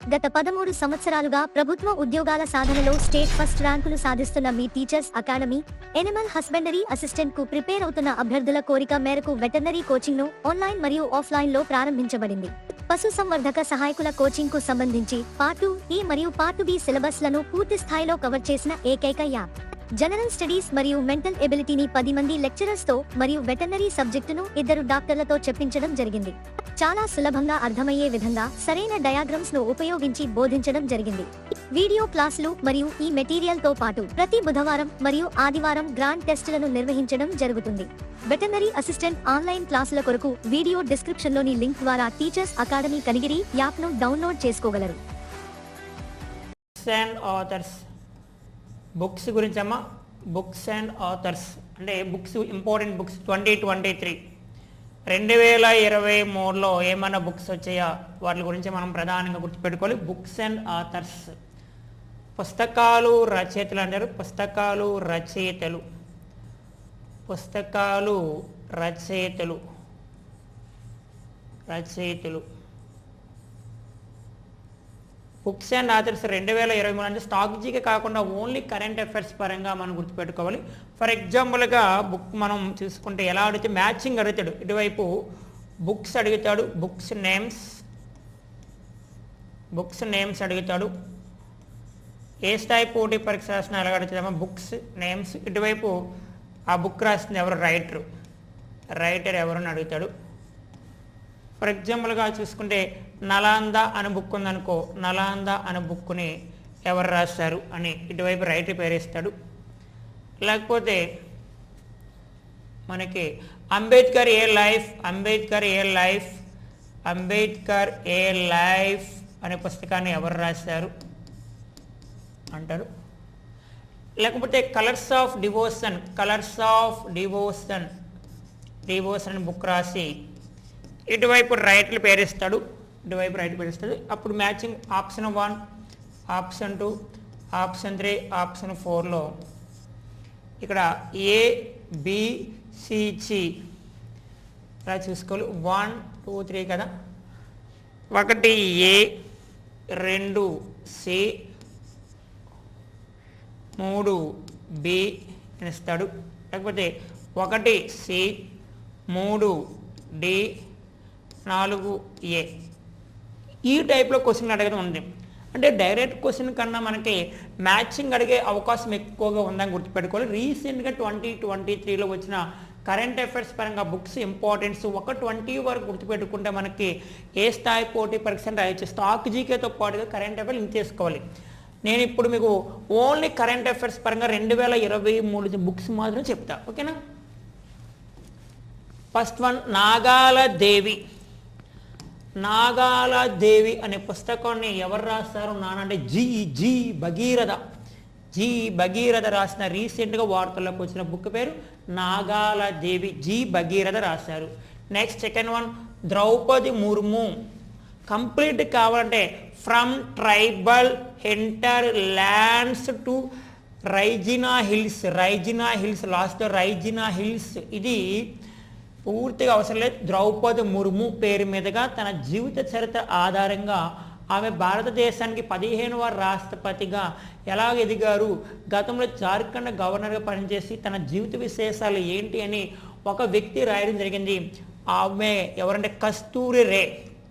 గత పదమూడు సంవత్సరాలుగా ప్రభుత్వ ఉద్యోగాల సాధనలో స్టేట్ ఫస్ట్ ర్యాంకులు సాధిస్తున్న మీ టీచర్స్ అకాడమీ ఎనిమల్ హస్బెండరీ అసిస్టెంట్కు ప్రిపేర్ అవుతున్న అభ్యర్థుల కోరిక మేరకు వెటర్నరీ కోచింగ్ను ఆన్లైన్ మరియు ఆఫ్లైన్లో ప్రారంభించబడింది. పశు సంవర్ధక సహాయకుల కోచింగ్కు సంబంధించి పార్ట్ టూ ఈ మరియు పార్ట్ బి సిలబస్లను పూర్తి స్థాయిలో కవర్ చేసిన ఏకైక యాప్. జనరల్ స్టడీస్ మరియు మెంటల్ ఎబిలిటీని పది మంది లెక్చరర్స్తో మరియు వెటర్నరీ సబ్జెక్టును ఇద్దరు డాక్టర్లతో చెప్పించడం జరిగింది. చాలా సులభంగా అర్థమయ్యే విధంగా సరైన డయాగ్రమ్స్ను ఉపయోగించి బోధించడం జరిగింది. వీడియో క్లాసులు మరియు ఈ మెటీరియల్తో పాటు ప్రతి బుధవారం మరియు ఆదివారం గ్రాండ్ టెస్టులను నిర్వహించడం జరుగుతుంది. వెటర్నరీ అసిస్టెంట్ ఆన్లైన్ క్లాసుల కొరకు వీడియో డిస్క్రిప్షన్లోని లింక్ ద్వారా టీచర్స్ అకాడమీ కనిగిరి యాప్ను డౌన్లోడ్ చేసుకోగలరు. Authors books గురించమ్మా? Books and authors. అంటే books important books twenty twenty three. రెండు వేల ఇరవై మూడులో ఏమైనా బుక్స్ వచ్చాయా? వాటి గురించి మనం ప్రధానంగా గుర్తుపెట్టుకోవాలి. Books and authors. పుస్తకాలు రచయితలు అంటారు. పుస్తకాలు రచయితలు. పుస్తకాలు రచయితలు. రచయితలు. బుక్స్ అండ్ ఆథర్స్ రెండు వేల ఇరవై మూడు అంటే స్టాక్ జీకే కాకుండా ఓన్లీ కరెంట్ అఫైర్స్ పరంగా మనం గుర్తుపెట్టుకోవాలి. ఫర్ ఎగ్జాంపుల్గా బుక్ మనం చూసుకుంటే ఎలా అడిగితే మ్యాచింగ్ అడుగుతాడు. ఇటువైపు బుక్స్ అడుగుతాడు. బుక్స్ నేమ్స్ బుక్స్ నేమ్స్ అడుగుతాడు. ఏ స్థాయి పోటీ పరీక్ష రాసిన ఎలా అడుగుతామో బుక్స్ నేమ్స్ ఇటువైపు ఆ బుక్ రాసింది ఎవరు? రైటరు రైటర్ ఎవరని అడుగుతాడు. ఫర్ ఎగ్జాంపుల్గా చూసుకుంటే నలాంద అనే బుక్ ఉందనుకో నలాంద అనే బుక్ని ఎవరు రాశారు అని ఇటువైపు రైటర్ పేరేస్తాడు. లేకపోతే మనకి Ambedkar a life Ambedkar a life Ambedkar a life అనే పుస్తకాన్ని ఎవరు రాశారు అంటారు. లేకపోతే colours of devotion colours of devotion devotion book రాసి ఇటువైపు రైట్లు పేరిస్తాడు ఇటువైపు రైట్ పేరిస్తాడు. అప్పుడు matching option one option two option three option ఫోర్లో ఇక్కడ ఏ బిసిచి ఇలా చూసుకోవాలి. వన్ టూ త్రీ కదా. ఒకటి ఏ రెండు సి మూడు బి అని ఇస్తాడు. లేకపోతే ఒకటి సి మూడు డి నాలుగు ఏ. ఈ టైప్లో క్వశ్చన్ అడగడం ఉంది. అంటే డైరెక్ట్ క్వశ్చన్ కన్నా మనకి మ్యాచింగ్ అడిగే అవకాశం ఎక్కువగా ఉందని గుర్తుపెట్టుకోవాలి. రీసెంట్గా ట్వంటీ ట్వంటీ త్రీలో వచ్చిన కరెంట్ అఫైర్స్ పరంగా బుక్స్ ఇంపార్టెన్స్ ఒక ట్వంటీ వరకు గుర్తుపెట్టుకుంటే మనకి ఏ స్థాయి పోటీ పరీక్ష రాయొచ్చు? స్టాక్ జీకేతో పాటుగా కరెంట్ అఫైర్స్ లింక్ చేసుకోవాలి. నేను ఇప్పుడు మీకు ఓన్లీ కరెంట్ అఫైర్స్ పరంగా రెండు వేల ఇరవై మూడు బుక్స్ మాత్రం చెప్తా. ఓకేనా? ఫస్ట్ వన్ నాగాల దేవి. నాగాలదేవి అనే పుస్తకాన్ని ఎవరు రాస్తారు నానంటే G G Bhagiratha. G Bhagiratha రాసిన రీసెంట్గా వార్తల్లోకి వచ్చిన బుక్ పేరు నాగాలదేవి జి భగీరథ రాశారు. Next second one Draupadi Murmu. Complete కావాలంటే from tribal hinterlands to Raisina hills Raisina hills last Raisina hills. ఇది పూర్తిగా అవసరం లేదు. ద్రౌపది ముర్ము పేరు మీదుగా తన జీవిత చరిత్ర ఆధారంగా ఆమె భారతదేశానికి పదిహేనవ రాష్ట్రపతిగా ఎలా ఎదిగారు? గతంలో జార్ఖండ్ గవర్నర్గా పనిచేసి తన జీవిత విశేషాలు ఏంటి అని ఒక వ్యక్తి రాయడం జరిగింది. ఆమె ఎవరంటే కస్తూరి రే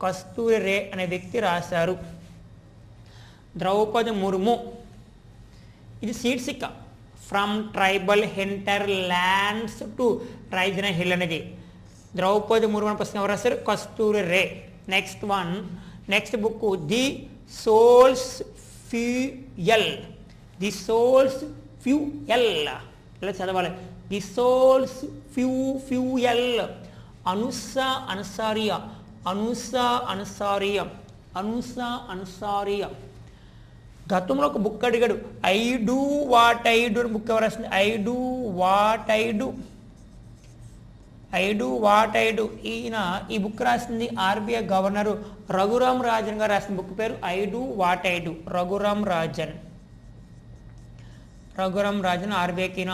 కస్తూరి రే అనే వ్యక్తి రాశారు. ద్రౌపది ముర్ము. ఇది శీర్షిక from tribal hinterlands to Raisina hill అనేది. ద్రౌపది ముర్ము ప్రశ్న పుస్తకం ఎవరు రాశారు? Kasturi Ray. Next one next book the soul's fuel the soul's fuel ఇలా చదవాలి. ది సోల్స్ ఫ్యూ ఫ్యూయల్ అనుస అనుసారియ. అనుస అనుసారియ. అనుస అనుసారియ. గతంలో ఒక బుక్ అడిగాడు. I do what I do book ఎవరు రాసింది? I do what I do I do what I do ఈయన ఈ బుక్ రాసింది ఆర్బీఐ గవర్నరు రఘురామ్ రాజన్ గారు రాసిన బుక్ పేరు I do what I do Raghuram Rajan. Raghuram Rajan ఆర్బీఐకి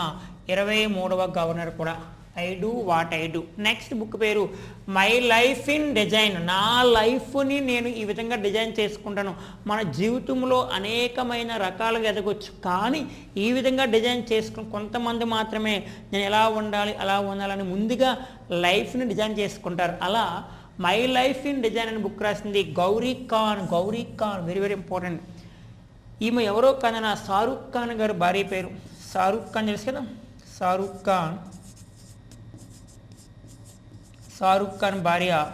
ఇరవై మూడవ గవర్నర్ కూడా. I do what I do next book పేరు మై లైఫ్ ఇన్ డిజైన్ నా లైఫ్ని నేను ఈ విధంగా డిజైన్ చేసుకుంటాను. మన జీవితంలో అనేకమైన రకాలుగా ఎదగొచ్చు. కానీ ఈ విధంగా డిజైన్ చేసుకుని కొంతమంది మాత్రమే నేను ఎలా ఉండాలి అలా ఉండాలని ముందుగా లైఫ్ని డిజైన్ చేసుకుంటారు. అలా మై లైఫ్ ఇన్ డిజైన్ అని బుక్ రాసింది Gauri Khan. Gauri Khan very very important. ఈమె ఎవరో కాదన షారుఖ్ ఖాన్ గారు భార్య పేరు. షారుఖ్ ఖాన్ తెలుసు కదా? షారుఖ్ ఖాన్. షారుఖ్ ఖాన్ భార్య.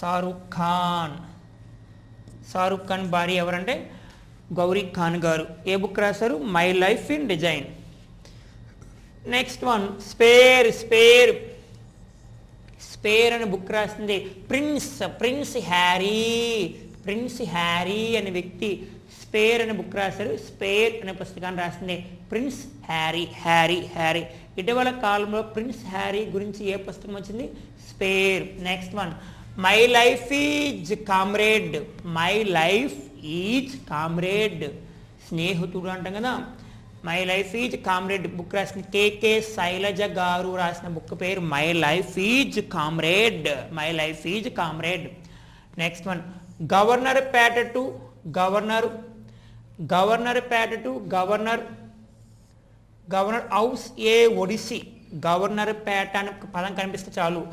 షారుఖ్ ఖాన్. షారుఖ్ ఖాన్ భార్య ఎవరంటే గౌరీ ఖాన్ గారు. ఏ బుక్ రాశారు? My life in design. Next one spare spare. Spare అనే బుక్ రాసింది prince prince Harry. Prince Harry అనే వ్యక్తి స్పేర్ అనే బుక్ రాశారు. స్పేర్ అనే పుస్తకాన్ని రాసింది ప్రిన్స్ హ్యారీ హ్యారీ హ్యారీ. ఇటీవల కాలంలో ప్రిన్స్ హ్యారీ గురించి ఏ పుస్తకం వచ్చింది? Spare. Next one. My life is comrade. My life is comrade. స్నేహితుడు అంటాం కదా. My life is comrade. Book రాసిన కేకే శైలజ గారు రాసిన బుక్ పేరు my life is comrade. My life is comrade. Next one. Governorpet to governor. Governorpet to governor. Governor house a odyssey Governorpet అని పదం కనిపిస్తే చాలు.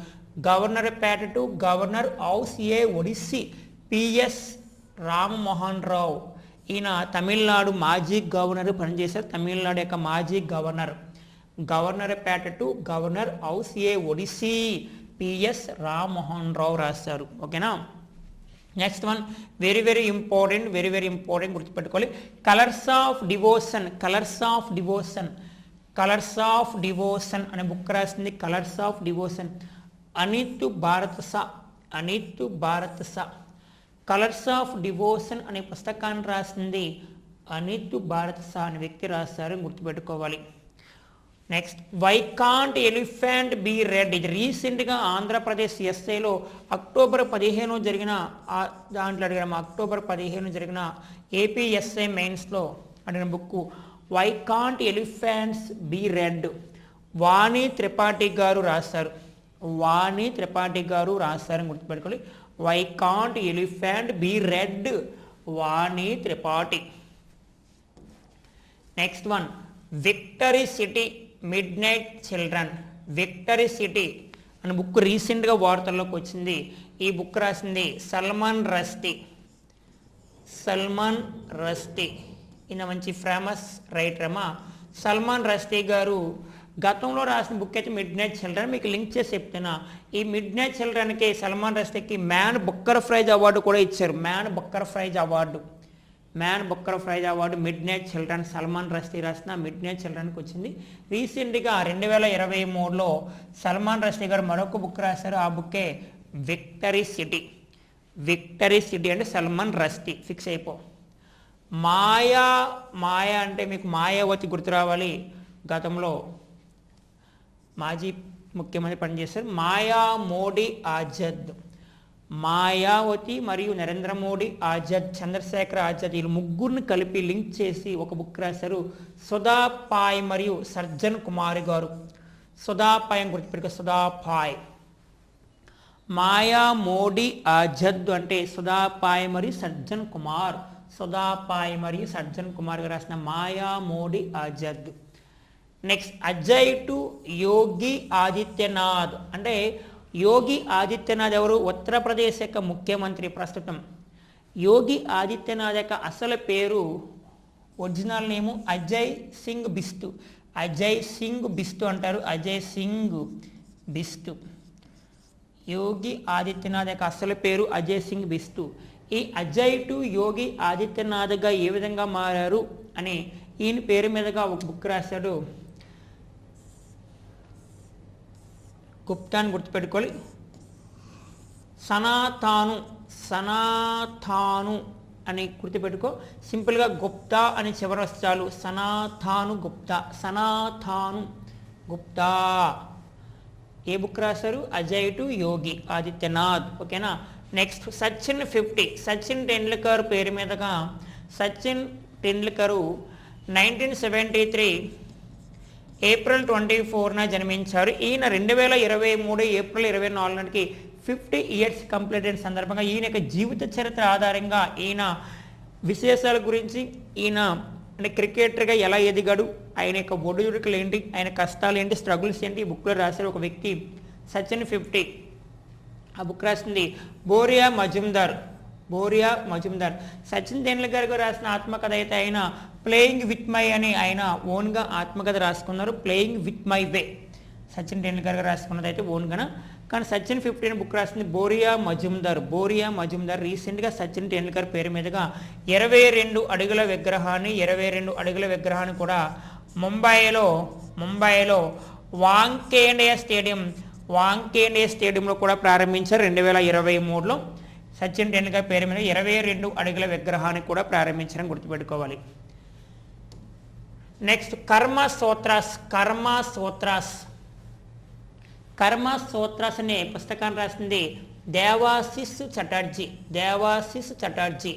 Governorpet to governor house a odyssey PS Rammohan రావు ఈయన తమిళనాడు మాజీ governor పనిచేశారు. తమిళనాడు యొక్క మాజీ governor. Governorpet to governor house a odyssey PS Rammohan Rao రాశారు. ఓకేనా? Next one very very important very very important గుర్తుపెట్టుకోవాలి. Colours of devotion colours of devotion colours of devotion అనే book రాసింది. కలర్స్ ఆఫ్ డివోషన్ అనిత్ భారత స అనిత్ భారత స. Colours of devotion అనే పుస్తకాన్ని రాసింది. అనిత్ భారత సా అనే వ్యక్తి రాశారు. గుర్తుపెట్టుకోవాలి. Next why can't elephant be red ఇది రీసెంట్గా ఆంధ్రప్రదేశ్ ఎస్ఐలో అక్టోబర్ పదిహేను జరిగిన దాంట్లో అడిగిన అక్టోబర్ పదిహేను జరిగిన ఏపీఎస్ఐ మెయిన్స్లో అడిగిన book why can't elephants be red Vani Tripathi గారు రాశారు. వాణి త్రిపాఠి గారు రాశారని గుర్తుపెట్టుకోవాలి why can't elephant be red Vani Tripathi. Next one victory city midnight children victory city అనే బుక్ రీసెంట్గా వార్తల్లోకి వచ్చింది. ఈ బుక్ రాసింది సల్మాన్ రస్తి. సల్మాన్ రస్తి. ఈయన మంచి ఫేమస్ రైటర్ అమ్మా. సల్మాన్ రస్తి గారు గతంలో రాసిన బుక్ అయితే మిడ్ నైట్ చిల్డ్రన్ మీకు లింక్ చేసి చెప్తున్నా. ఈ మిడ్ నైట్ చిల్డ్రన్కి సల్మాన్ రస్తికి మ్యాన్ బుక్కర్ ప్రైజ్ అవార్డు కూడా ఇచ్చారు. Man Booker prize award Man Booker prize award midnight children Salman Rushdie రాసిన మిడ్ నైట్ చిల్డ్రన్కి వచ్చింది. రీసెంట్గా రెండు వేల ఇరవై మూడులో సల్మాన్ రస్తి గారు మరొక బుక్ రాశారు. ఆ బుక్కే విక్టరీ సిటీ. విక్టరీ సిటీ అంటే సల్మాన్ రష్టీ ఫిక్స్ అయిపో. మాయా మాయా అంటే మీకు మాయావతి గుర్తు రావాలి. గతంలో మాజీ ముఖ్యమంత్రి పనిచేశారు. మాయా మోడీ ఆజద్. మాయావతి మరియు నరేంద్ర మోడీ ఆజాద్ చంద్రశేఖర్ ఆజాద్ వీళ్ళు ముగ్గురిని కలిపి లింక్ చేసి ఒక బుక్ రాశారు. సుధాపాయ్ మరియు సర్జన్ కుమార్ గారు. సుధాపాయ్ అని గుర్తుపెట్టుకో సుధాపాయ్ మాయా మోడీ ఆజద్ అంటే సుధాపాయ్ మరియు సర్జన్ కుమార్. సుధాపాయ్ మరియు సర్జన్ కుమార్ గారు రాసిన Maya Modi ఆజద్. Next Ajay to Yogi Adityanath. అంటే యోగి ఆదిత్యనాథ్ ఎవరు? ఉత్తరప్రదేశ్ యొక్క ముఖ్యమంత్రి ప్రస్తుతం. యోగి ఆదిత్యనాథ్ యొక్క అసలు పేరు ఒరిజినల్ నేము అజయ్ సింగ్ బిస్తు. అజయ్ సింగ్ బిస్తు అంటారు. అజయ్ సింగ్ బిస్తు. యోగి ఆదిత్యనాథ్ యొక్క అసలు పేరు అజయ్ సింగ్ బిస్తు. ఈ అజయ్ టు యోగి ఆదిత్యనాథ్గా ఏ విధంగా మారారు? అని ఈయన పేరు మీదుగా ఒక బుక్ రాశాడు. గుప్తాన్ని గుర్తుపెట్టుకోవాలి. సనాతాను సనాతాను అని గుర్తుపెట్టుకో. సింపుల్గా గుప్తా అని చివరి వస్తే సనాతాను గుప్తా. సనాతాను గుప్తా. ఏ బుక్ రాశారు? అజయ్ టు యోగి ఆదిత్యనాథ్. ఓకేనా? Next Sachin fifty. Sachin Tendulkar పేరు మీదుగా Sachin Tendulkar nineteen seventy three April twenty ఫోర్న జన్మించారు. ఈయన రెండు వేల ఇరవై మూడు ఏప్రిల్ ఇరవై నాలుగునకి ఫిఫ్టీ ఇయర్స్ కంప్లీట్ అయిన సందర్భంగా ఈయన యొక్క జీవిత చరిత్ర ఆధారంగా ఈయన విశేషాల గురించి ఈయన అంటే క్రికెటర్గా ఎలా ఎదిగాడు ఆయన యొక్క ఒడిదుడుకులు ఏంటి ఆయన కష్టాలు ఏంటి స్ట్రగుల్స్ ఏంటి ఈ బుక్లో రాశారు ఒక వ్యక్తి సచిన్ ఫిఫ్టీ ఆ బుక్ రాసింది బోరియా మజుందార్. బోరియా మజుందార్. సచిన్ తెండూల్కర్ గారు రాసిన ఆత్మకథ అయితే ఆయన ప్లేయింగ్ విత్ మై అని ఆయన ఓన్గా ఆత్మకథ రాసుకున్నారు. Playing with my way. Sachin Tendulkar గారు రాసుకున్నది అయితే ఓన్గాన? కానీ సచిన్ ఫిఫ్టీన్ బుక్ రాసింది బోరియా మజుందార్. బోరియా మజుందార్. రీసెంట్గా సచిన్ టెండూల్కర్ పేరు మీదుగా ఇరవై రెండు అడుగుల విగ్రహాన్ని ఇరవై రెండు అడుగుల విగ్రహాన్ని కూడా ముంబైలో ముంబైలో వాంకేండే స్టేడియం వాంకేండే స్టేడియంలో కూడా ప్రారంభించారు. రెండు వేల ఇరవై మూడులో సచిన్ టెండూల్కర్ పేరు మీద ఇరవై రెండు అడుగుల విగ్రహాన్ని కూడా ప్రారంభించడం గుర్తుపెట్టుకోవాలి. నెక్స్ట్ కర్మ సూత్రాస్ కర్మ సూత్రాస్. కర్మ సూత్రాస్ అనే పుస్తకాన్ని రాసింది దేవాశిస్ చటర్జీ దేవాశిస్ చటర్జీ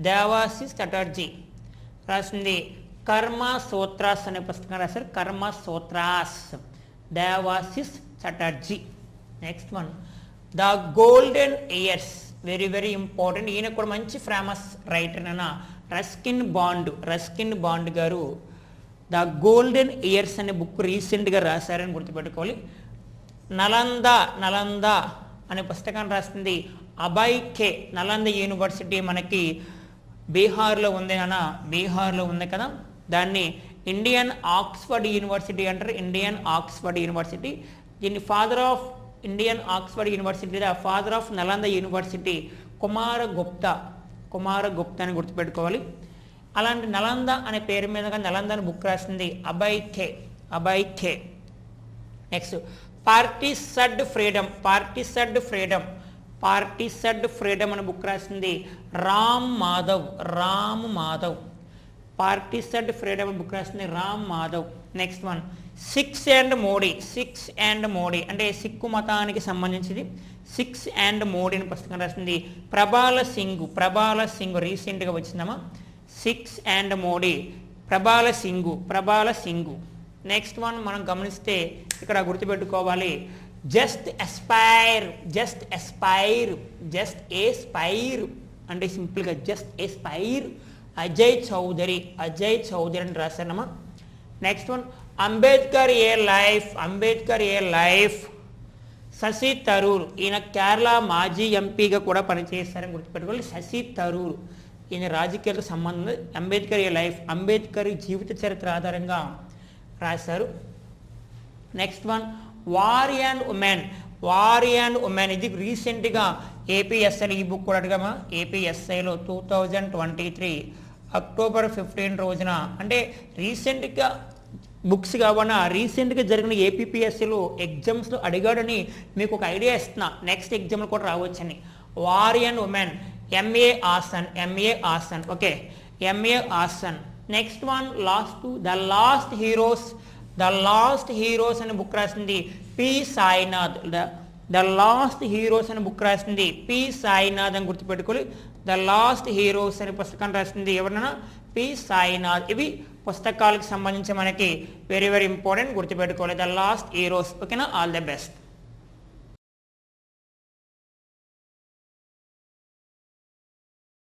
దేవాశిస్ చటర్జీ. రాసింది కర్మ సూత్రాస్ అనే పుస్తకం రాశారు Karma Sutras Devashis Chatterjee. Next one the golden years very very important ఈయన కూడా మంచి ఫేమస్ రైటర్ అన్న రస్కిన్ బాండ్. రస్కిన్ బాండ్ గారు ద గోల్డెన్ ఇయర్స్ అనే బుక్ రీసెంట్గా రాశారని గుర్తుపెట్టుకోవాలి. నలంద నలంద అనే పుస్తకాన్ని రాస్తుంది అభయ్ కే నలంద యూనివర్సిటీ మనకి బీహార్లో ఉంది అన్న బీహార్లో ఉంది కదా. దాన్ని ఇండియన్ ఆక్స్ఫర్డ్ యూనివర్సిటీ అంటారు. Indian Oxford university. దీన్ని father of Indian Oxford university the father of Nalanda university Kumara Gupta Kumara Gupta అని గుర్తుపెట్టుకోవాలి. అలాంటి నలంద అనే పేరు మీదుగా నలందని బుక్ రాసింది Abhay K Abhay K next partitioned freedom partitioned freedom partitioned freedom అనే బుక్ రాసింది Ram Madhav Ram Madhav partitioned freedom book రాసింది Ram Madhav. Next one Sikhs and Modi Sikhs and Modi అంటే సిక్కు మతానికి సంబంధించింది. సిక్స్ అండ్ మోడీ అని పుస్తకం రాసింది ప్రభాల సింగ్. ప్రభాల సింగ్ రీసెంట్గా వచ్చిందమ్మా. Sikhs and Modi Prabhal Singh. Prabhal Singh. Next one మనం గమనిస్తే ఇక్కడ గుర్తుపెట్టుకోవాలి. Just aspire just aspire just aspire అంటే సింపుల్గా just aspire Ajay Chaudhary Ajay Chaudhary అని రాశానమ్మా next one Ambedkar a life Ambedkar a life Shashi Tharoor ఈయన కేరళ మాజీ ఎంపీగా కూడా పనిచేస్తారని గుర్తుపెట్టుకోవాలి శశి తరూర్ ఈయన రాజకీయాలకు సంబంధం అంబేద్కర్ ఏ లైఫ్ అంబేద్కర్ జీవిత చరిత్ర ఆధారంగా రాశారు next one war and women war and women ఇది రీసెంట్గా ఏపీఎస్ఐ ఈ బుక్ కూడా అడిగామా ఏపీఎస్ఐలో two thousand twenty three October fifteen రోజున అంటే రీసెంట్గా బుక్స్ కావన్నా రీసెంట్గా జరిగిన ఏపీపీఎస్సీలో ఎగ్జామ్స్లో అడిగాడని మీకు ఒక ఐడియా ఇస్తున్నా. నెక్స్ట్ ఎగ్జామ్లు కూడా రావచ్చని. War and women MA Hasan MA Hasan okay? MA Hasan. Next one last the last heroes the last heroes అనే బుక్ రాసింది P Sainath. The the last heroes అనే బుక్ రాసింది పి సాయినాథ్ అని గుర్తుపెట్టుకోవాలి. ద లాస్ట్ హీరోస్ అనే పుస్తకం రాసింది ఎవరన్నా పి. సాయినాథ్. ఇవి పుస్తకాలకు సంబంధించి మనకి వెరీ వెరీ ఇంపార్టెంట్ గుర్తుపెట్టుకోవాలి. ద లాస్ట్ హీరోస్ ఓకేనా ఆల్ ద బెస్ట్